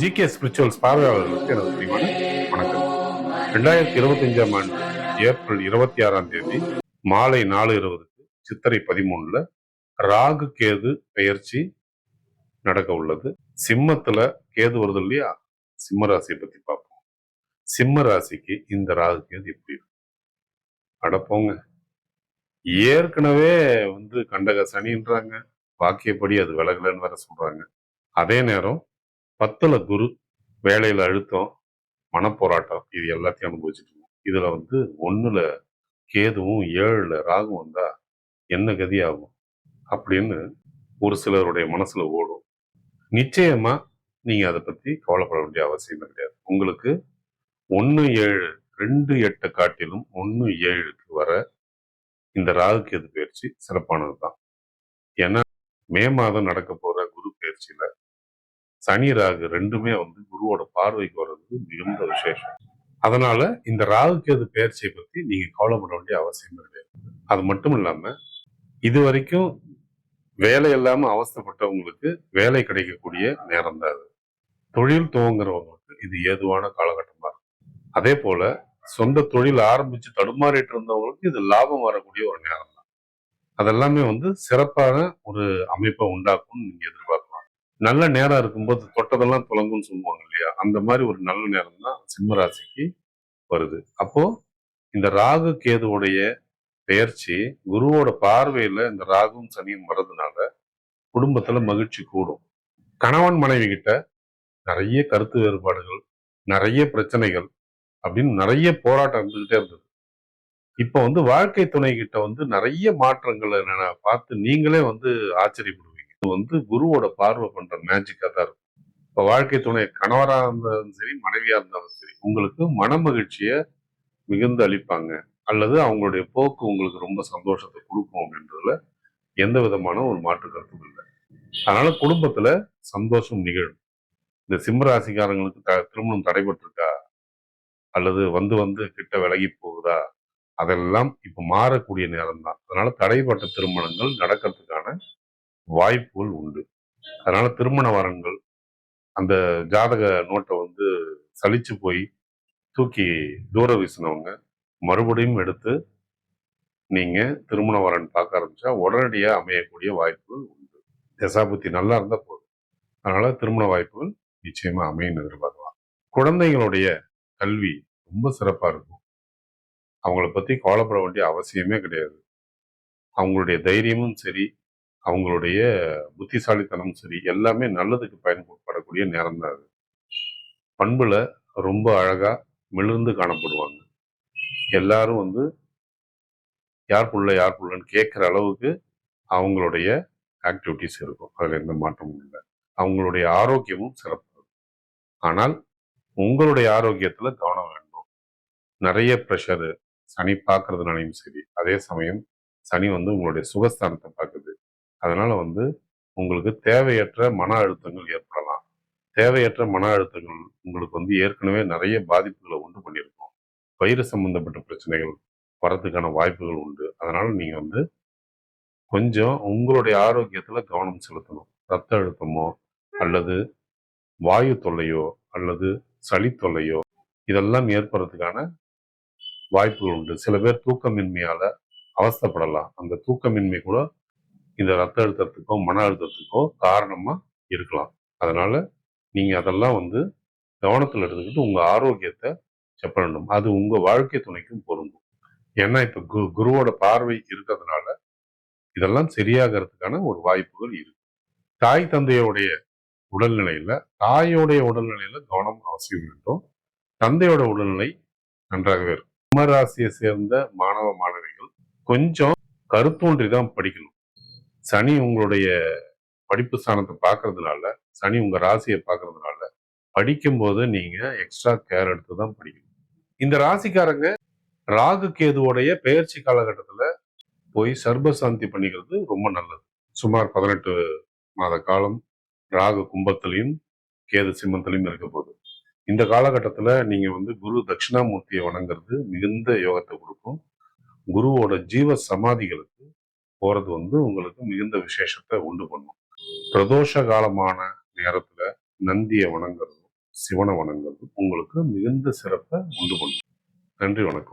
GK spirituals பார்வையாளர்களுக்கு எனது பிரிவான வணக்கம். ரெண்டாயிரத்தி இருபத்தி அஞ்சாம் ஆண்டு ஏப்ரல் இருபத்தி ஆறாம் தேதி மாலை நாலு இருபதுக்கு சித்திரை பதிமூணுல ராகு கேது பெயர்ச்சி நடக்க உள்ளது. சிம்மத்துல கேது வருது இல்லையா? சிம்ம ராசியை பத்தி பார்ப்போம். சிம்ம ராசிக்கு இந்த ராகு கேது எப்படி இருக்கு? அட போங்க. ஏற்கனவே வந்து கண்டக சனின்றாங்க. வாக்கியப்படி அது விலகலன்னு வேற சொல்றாங்க. அதே நேரம் பத்துல குரு வேலையில அழுத்தம் மனப்போராட்டம் இது எல்லாத்தையும் அனுபவிச்சுட்டு இருக்கோம் இதுல வந்து ஒண்ணுல கேதுவும் ஏழுல ராகும் வந்தா என்ன கதி ஆகும் அப்படின்னு ஒரு சிலருடைய மனசுல ஓடும். நிச்சயமா நீங்க அதை பத்தி கவலைப்பட வேண்டிய அவசியம் கிடையாது. உங்களுக்கு ஒன்று ஏழு ரெண்டு எட்டு காட்டிலும் ஒன்று ஏழுக்கு வர இந்த ராகு கேது பயிற்சி சிறப்பானது தான் ஏன்னா மே மாதம் நடக்க போற குரு பயிற்சியில சனி ராகு ரெண்டுமே வந்து குருவோட பார்வைக்கு வர்றது மிகுந்த விசேஷம். அதனால இந்த ராகுக்கேது பயிற்சியை பத்தி நீங்க கவலைப்பட வேண்டிய அவசியம் கிடையாது அது மட்டும் இல்லாம இது வரைக்கும் வேலை இல்லாம அவஸ்தைப்பட்டவங்களுக்கு வேலை கிடைக்கக்கூடிய நேரம் தான் அது. தொழில் துவங்குறவங்களுக்கு இது ஏதுவான காலகட்டமா இருக்கும். அதே போல சொந்த தொழில் ஆரம்பிச்சு தடுமாறிட்டு இருந்தவங்களுக்கு இது லாபம் வரக்கூடிய ஒரு நேரம் தான். அதெல்லாமே வந்து சிறப்பான ஒரு அமைப்பை உண்டாக்கும்னு நீங்க எதிர்பார்க்கலாம். நல்ல நேரம் இருக்கும்போது தொட்டதெல்லாம் துலங்கும்னு சொல்லுவாங்க இல்லையா? அந்த மாதிரி ஒரு நல்ல நேரம் தான் சிம்ம ராசிக்கு வருது. அப்போ இந்த ராகு கேதுவுடைய பெயர்ச்சி குருவோட பார்வையில இந்த ராகும் சனியும் வர்றதுனால குடும்பத்துல மகிழ்ச்சி கூடும். கணவன் மனைவி கிட்ட நிறைய கருத்து வேறுபாடுகள் நிறைய பிரச்சனைகள் அப்படின்னு நிறைய போராட்டம் இருந்துகிட்டே இருந்தது. இப்போ வந்து வாழ்க்கை துணை கிட்ட வந்து நிறைய மாற்றங்களை நென- பார்த்து நீங்களே வந்து ஆச்சரியப்படுவீங்க. இது வந்து குருவோட பார்வை பண்ற மேஜிக்கா தான் இருக்கும். இப்போ வாழ்க்கை துணை கணவராக இருந்தாலும் சரி மனைவியா இருந்தாலும் சரி உங்களுக்கு மன மகிழ்ச்சியை மிகுந்து அளிப்பாங்க. அல்லது அவங்களுடைய போக்கு உங்களுக்கு ரொம்ப சந்தோஷத்தை கொடுக்கும் அப்படின்றதுல எந்த விதமான ஒரு மாற்று கருத்தும் இல்லை. அதனால குடும்பத்துல சந்தோஷம் நிகழும். இந்த சிம்மராசிக்காரங்களுக்கு த- திருமணம் தடைபட்டிருக்கா? அல்லது வந்து வந்து கிட்ட விலகி போகுதா? அதெல்லாம் இப்ப மாறக்கூடிய நேரம் தான் அதனால தடைப்பட்ட திருமணங்கள் நடக்கிறதுக்கான வாய்ப்புகள் உண்டு. அதனால திருமண வரன்கள் அந்த ஜாதக நோட்டை வந்து சலிச்சு போய் தூக்கி தூர வீசினவங்க மறுபடியும் எடுத்து நீங்க திருமண வரன் பார்க்க ஆரம்பிச்சா உடனடியாக அமையக்கூடிய வாய்ப்புகள் உண்டு. தசாபுத்தி நல்லா இருந்தா போதும். அதனால திருமண வாய்ப்புகள் நிச்சயமா அமையும் எதிர்பார்க்கலாம். குழந்தைங்களுடைய கல்வி ரொம்ப சிறப்பா இருக்கும். அவங்கள பற்றி கவலைப்பட வேண்டிய அவசியமே கிடையாது. அவங்களுடைய தைரியமும் சரி அவங்களுடைய புத்திசாலித்தனமும் சரி எல்லாமே நல்லதுக்கு பயன்படக்கூடிய நேரம் தான் அது. பண்பில் ரொம்ப அழகாக மிளிர்ந்து காணப்படுவாங்க. எல்லாரும் வந்து யார் புள்ள யார் புள்ளன்னு கேட்குற அளவுக்கு அவங்களுடைய ஆக்டிவிட்டிஸ் இருக்கும். அதில் எந்த மாற்றமும் இல்லை. அவங்களுடைய ஆரோக்கியமும் சிறப்பு. ஆனால் உங்களுடைய ஆரோக்கியத்தில் கவனம் வேண்டும் நிறைய ப்ரெஷரு சனி பார்க்கறதுனாலையும் சரி அதே சமயம் சனி வந்து உங்களுடைய சுகஸ்தானத்தை பார்க்குது. அதனால வந்து உங்களுக்கு தேவையற்ற மன அழுத்தங்கள் ஏற்படலாம். தேவையற்ற மன அழுத்தங்கள் உங்களுக்கு வந்து ஏற்கனவே நிறைய பாதிப்புகளை உண்டு பண்ணியிருக்கும். வயிறு சம்பந்தப்பட்ட பிரச்சனைகள் வரதுக்கான வாய்ப்புகள் உண்டு. அதனால நீங்கள் வந்து கொஞ்சம் உங்களுடைய ஆரோக்கியத்தில் கவனம் செலுத்தணும். ரத்த அழுத்தமோ அல்லது வாயு தொல்லையோ அல்லது சளி தொல்லையோ இதெல்லாம் ஏற்படுறதுக்கான வாய்ப்புகள் உண்டு சில பேர் தூக்கமின்மையால அவஸ்தைப்படலாம். அந்த தூக்கமின்மை கூட இந்த ரத்த அழுத்தத்துக்கோ மன அழுத்தத்துக்கோ காரணமா இருக்கலாம். அதனால நீங்க அதெல்லாம் வந்து கவனத்தில் எடுத்துக்கிட்டு உங்க ஆரோக்கியத்தை செக் அது உங்க வாழ்க்கை துணைக்கும் பொருந்தும். ஏன்னா இப்ப கு குருவோட பார்வை இருக்கிறதுனால இதெல்லாம் சரியாகிறதுக்கான ஒரு வாய்ப்புகள் இருக்கு. தாய் தந்தையோடைய உடல்நிலையில தாயோடைய உடல்நிலையில கவனம் அவசியம் வேண்டும். தந்தையோட உடல்நிலை நன்றாகவே இருக்கும். கும்பராசியை சேர்ந்த மாணவ மாணவிகள் கொஞ்சம் கருத்தூன்றி தான் படிக்கணும். சனி உங்களுடைய படிப்பு ஸ்தானத்தை பார்க்கறதுனால சனி உங்க ராசியை பார்க்கறதுனால படிக்கும்போது நீங்க எக்ஸ்ட்ரா கேர் எடுத்து தான் படிக்கணும். இந்த ராசிக்காரங்க ராகு கேதுவோடைய பெயர்ச்சி காலகட்டத்துல போய் சர்ப சாந்தி பண்ணிக்கிறது ரொம்ப நல்லது. சுமார் பதினெட்டு மாத காலம் ராகு கும்பத்திலையும் கேது சிம்மத்திலையும் இருக்க போகுது. இந்த காலகட்டத்தில் நீங்கள் வந்து குரு தட்சிணாமூர்த்தியை வணங்குறது மிகுந்த யோகத்தை கொடுக்கும். குருவோட ஜீவ சமாதிகளுக்கு போகிறது வந்து உங்களுக்கு மிகுந்த விசேஷத்தை உண்டு பண்ணும். பிரதோஷ காலமான நேரத்தில் நந்தியை வணங்குறதும் சிவனை வணங்குறதும் உங்களுக்கு மிகுந்த சிறப்பை உண்டு பண்ணும். நன்றி வணக்கம்.